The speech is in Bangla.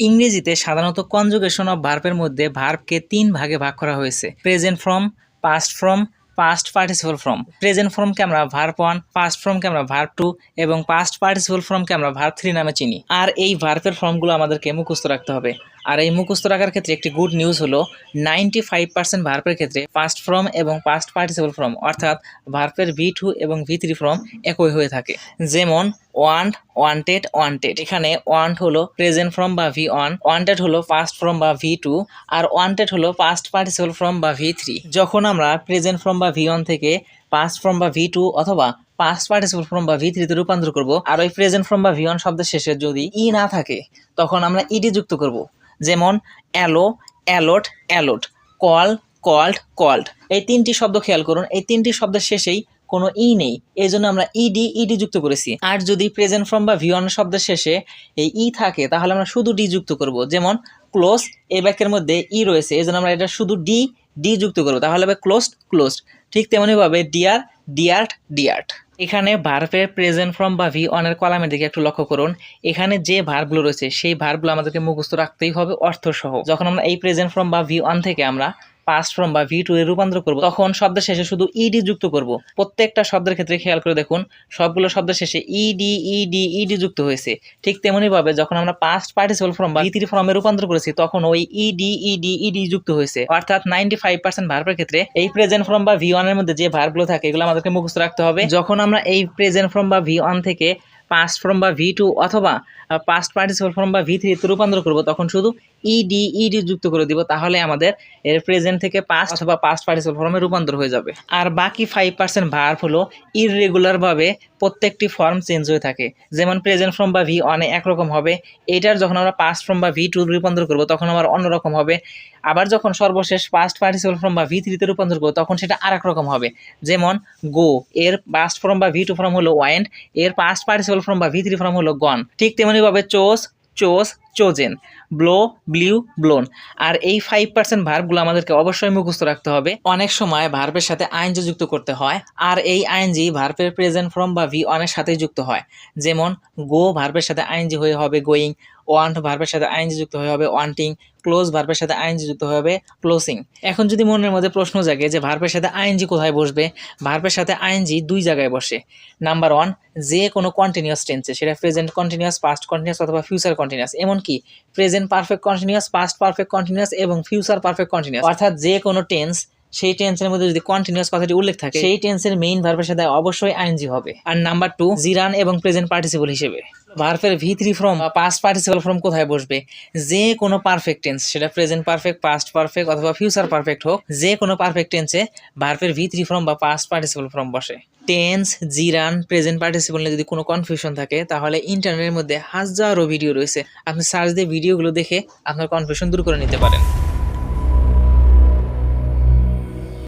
ইংরেজিতে সাধারণত কনজুগেশন অফ ভার্বের মধ্যে ভার্বকে তিন ভাগে ভাগ করা হয়েছে। Present form past form past participle form present ফর্মকে আমরা ভার্ব ওয়ান পাস্ট ফর্মকে আমরা ভার্ব টু এবং পাস্ট পার্টিসিপল ফর্মকে আমরা ভার্ব থ্রি নামে চিনি। আর এই ভার্বের ফর্মগুলো আমাদেরকে মুখস্থ রাখতে হবে। আর এই মুখস্থ রাখার ক্ষেত্রে একটি গুড নিউজ হলো নাইনটি ফাইভ পার্সেন্ট ভার্বের ক্ষেত্রে পাস্ট ফর্ম এবং পাস্ট পার্টিসিপল ফর্ম অর্থাৎ ভার্বের ভি টু এবং ভি থ্রি ফর্ম একই হয়ে থাকে। যেমন ওয়ান্ট ওয়ান্টেড ওয়ান্টেড এখানে ওয়ান্ট হলো প্রেজেন্ট ফ্রম বা ভি ওয়ান ওয়ান্টেড হলো পাস্ট ফ্রম বা ভি টু আর ওয়ান্টেড হলো পাস্ট পার্টিসিপল ফ্রম বা ভি থ্রি যখন আমরা প্রেজেন্ট ফ্রম বা ভি ওয়ান থেকে পাস্ট ফ্রম বা ভি টু অথবা পাস্ট পার্টিসিপল ফ্রম বা ভি থ্রিতে রূপান্তর করব, আর ওই প্রেজেন্ট ফ্রম বা ভি ওয়ান শব্দের শেষে যদি ই না থাকে, তখন আমরা ইডি যুক্ত করব। যেমন allow allot allot call called called এই তিনটি শব্দ খেয়াল করুন, এই তিনটি শব্দের শেষেই কোনো ই নেই। এই জন্য আমরা ইডি ইডি যুক্ত করেছি। আর যদি প্রেজেন্ট ফর্ম বা ভিওয়ান শব্দের শেষে এই ই থাকে, তাহলে আমরা শুধু ডি যুক্ত করব। যেমন ক্লোজ এই বাক্যের মধ্যে ই রয়েছে। এই জন্য আমরা এটা শুধু ডি ডি যুক্ত করব। তাহলে হবে ক্লোজড ক্লোজড ঠিক তেমনিভাবে ডিয়ার ডিয়ার্ট ডিয়ার্ট এখানে ভার্বের প্রেজেন্ট ফর্ম বা ভি অনের কলামের দিকে একটু লক্ষ্য করুন। এখানে যে ভার্বগুলো রয়েছে, সেই ভার্বগুলো আমাদেরকে মুখস্থ রাখতেই হবে অর্থ সহ যখন আমরা এই প্রেজেন্ট ফর্ম বা ভি অন থেকে আমরা পাস্ট ফর্ম বা ভি টু এ রূপান্তর করব, তখন শব্দের শেষে শুধু ইডি যুক্ত করব। প্রত্যেকটা শব্দের ক্ষেত্রে খেয়াল করে দেখুন, সবগুলো শব্দের শেষে ইডি ইডি ইডি যুক্ত হয়েছে। ঠিক তেমনি ভাবে যখন আমরা পাস্ট পার্টিসিপল ফর্ম বা থ্রি ফর্মে রূপান্তর করেছি, তখন ওই ইডি ইডি ইডি যুক্ত হয়েছে। অর্থাৎ নাইনটি ফাইভ পার্সেন্ট ভার্বের ক্ষেত্রে এই প্রেজেন্ট ফর্ম বা ভি ওয়ানের মধ্যে যে ভার্বগুলো থাকে, এগুলো আমাদেরকে মুখস্থ রাখতে হবে। যখন আমরা এই প্রেজেন্ট ফর্ম বা ভি ওয়ান থেকে পাস্ট ফর্ম বা ভি টু অথবা পাস্ট পার্টিসিপল ফর্ম বা ভি থ্রিতে রূপান্তর করব, তখন শুধু ইডি ইডি যুক্ত করে দিব, তাহলে আমাদের এর প্রেজেন্ট থেকে পাস্ট অথবা পাস্ট পার্টিসিপল ফর্মে রূপান্তর হয়ে যাবে। আর বাকি ফাইভ পার্সেন্ট ভার্ব হলো ইররেগুলারভাবে প্রত্যেকটি ফর্ম চেঞ্জ হয়ে থাকে। যেমন প্রেজেন্ট ফর্ম বা ভি অনেক একরকম হবে, এটার যখন আমরা পাস্ট ফর্ম বা ভি টু রূপান্তর করব, তখন আবার অন্যরকম হবে। আবার যখন সর্বশেষ পাস্ট পার্টিসিপল ফর্ম বা ভি থ্রিতে রূপান্তর করব, তখন সেটা আর রকম হবে। যেমন গো এর পাস্ট ফর্ম বা ভি টু ফর্ম হলো ওয়াইন্ড এর পাস্ট পার্টিসিপল ফর্ম বা ভি থ্রি ফর্ম হলো গন ঠিক তেমনিভাবে chose chose chosen blow blew blown আর এই ফাইভ পার্সেন্ট ভার্বগুলো আমাদেরকে অবশ্যই মুখস্থ রাখতে হবে। অনেক সময় ভার্বের সাথে আইনজি যুক্ত করতে হয়, আর এই আইনজি ভার্বের প্রেজেন্ট ফর্ম বা ভি অনের সাথেই যুক্ত হয়। যেমন গো ভার্বের সাথে আইনজি হয়ে হবে গোয়িং ওয়ান্ট ভার্বের সাথে আইনজি যুক্ত হয়ে হবে ওয়ান্টিং ক্লোজ ভার্বের সাথে আইনজি যুক্ত হয়ে হবে ক্লোজিং এখন যদি মনের মধ্যে প্রশ্ন জাগে যে ভার্বের সাথে আইনজি কোথায় বসবে ভার্বের সাথে আইনজি দুই জায়গায় বসে। নাম্বার ওয়ান যে কোনো কন্টিনিউয়াস টেন্সে সেটা প্রেজেন্ট কন্টিনিউয়াস পাস্ট কন্টিনিউয়াস অথবা ফিউচার কন্টিনিউয়াস এমনকি present perfect continuous past perfect continuous এবং ফিউচার পারফেক্ট কন্টিনিউয়াস অর্থাৎ যে কোনো টেন্স সেই টেন্সের মধ্যে যদি কন্টিনিউয়াস কথাটি উল্লেখ থাকে, সেই টেন্সের মেইন ভার্বের সাথে অবশ্যই আইনজি হবে। আর নাম্বার টু জিরান এবং প্রেজেন্ট পার্টিসিপল হিসেবে। ভার্বের ভি থ্রি ফ্রম বা পাস্ট পার্টিসিপল ফ্রম কোথায় বসবে? যে কোনো পারফেক্ট টেন্স সেটা প্রেজেন্ট পারফেক্ট পাস্ট পারফেক্ট অথবা ফিউচার পারফেক্ট হোক, যে কোনো পারফেক্ট টেন্সে ভার্বের ভি থ্রি ফ্রম বা পাস্ট পার্টিসিপল ফ্রম বসে। টেন্স জিরান প্রেজেন্ট পার্টিসিপল নিয়ে যদি কোনো কনফিউশন থাকে, তাহলে ইন্টারনেটের মধ্যে হাজারো ভিডিও রয়েছে। আপনি সার্চ দিয়ে ভিডিওগুলো দেখে আপনার কনফিউশন দূর করে নিতে পারেন।